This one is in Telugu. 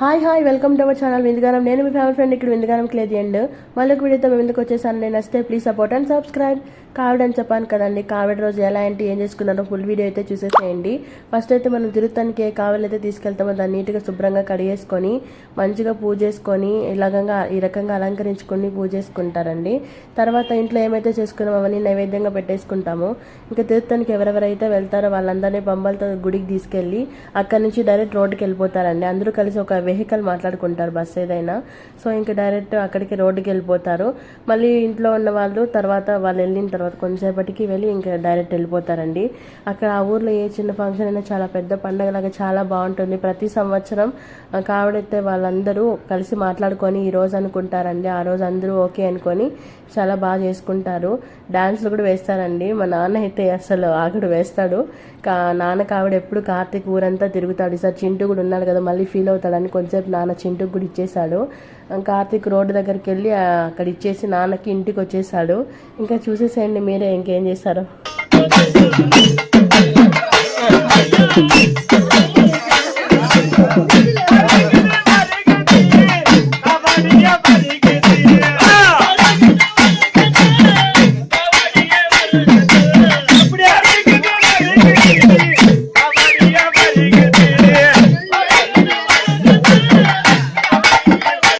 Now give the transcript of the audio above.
Hi hi welcome to our channel Vindugaanam. నేను మీ ఫ్యామిలీ ఫ్రెండ్ ఇక్కడ విందుగానం క్లేది అండ్ మళ్ళీ ఒక వీడియోతో మేము ఎందుకు వచ్చేసాను. నేను వస్తే ప్లీజ్ సపోర్ట్ అండ్ సబ్స్క్రైబ్ కావిడ అని చెప్పాను కదండి కావిడ రోజు ఎలా ఏంటి ఏం చేసుకున్నారో ఫుల్ వీడియో అయితే చూసేసేయండి. ఫస్ట్ అయితే మనం తిరుతానికి ఏ కావిలు అయితే తీసుకెళ్తామో దాన్ని నీట్గా శుభ్రంగా కడిగేసుకొని మంచిగా పూజ చేసుకొని ఇలాగంగా ఈ రకంగా అలంకరించుకొని పూజ చేసుకుంటారండి. తర్వాత ఇంట్లో ఏమైతే చేసుకున్నామో అవన్నీ నైవేద్యంగా పెట్టేసుకుంటాము. ఇంకా తిరుత్తానికి ఎవరెవరైతే వెళ్తారో వాళ్ళందరినీ బొమ్మలతో గుడికి తీసుకెళ్ళి అక్కడి నుంచి డైరెక్ట్ రోడ్డుకి వెళ్ళిపోతారండి. అందరూ కలిసి ఒక వెహికల్ మాట్లాడుకుంటారు బస్ ఏదైనా. సో ఇంకా డైరెక్ట్ అక్కడికి రోడ్డుకి వెళ్ళిపోతారు. మళ్ళీ ఇంట్లో ఉన్న వాళ్ళు తర్వాత వాళ్ళు వెళ్ళిన తర్వాత కొంతసేపటికి వెళ్ళి ఇంకా డైరెక్ట్ వెళ్ళిపోతారండి. అక్కడ ఆ ఊర్లో ఏ చిన్న ఫంక్షన్ అయినా చాలా పెద్ద పండగలాగా చాలా బాగుంటుంది. ప్రతి సంవత్సరం కావడైతే వాళ్ళందరూ కలిసి మాట్లాడుకొని ఈ రోజు అనుకుంటారండి ఆ రోజు అందరూ ఓకే అనుకొని చాలా బాగా చేసుకుంటారు. డాన్స్లు కూడా వేస్తారండి. మా నాన్న అయితే అసలు ఆకుడు వేస్తాడు. కా నాన్న కావిడ ఎప్పుడు కార్తీక్ ఊరంతా తిరుగుతాడు. ఈసారి చింటూ కూడా ఉన్నాడు కదా మళ్ళీ ఫీల్ అవుతాడని కొంచెంసేపు నాన్న చింటూ కూడా ఇచ్చేశాడు. కార్తీక్ రోడ్డు దగ్గరికి వెళ్ళి అక్కడ ఇచ్చేసి నాన్నకి ఇంటికి వచ్చేసాడు ఇంకా చూసేసేయండి మీరే ఇంకేం చేస్తారో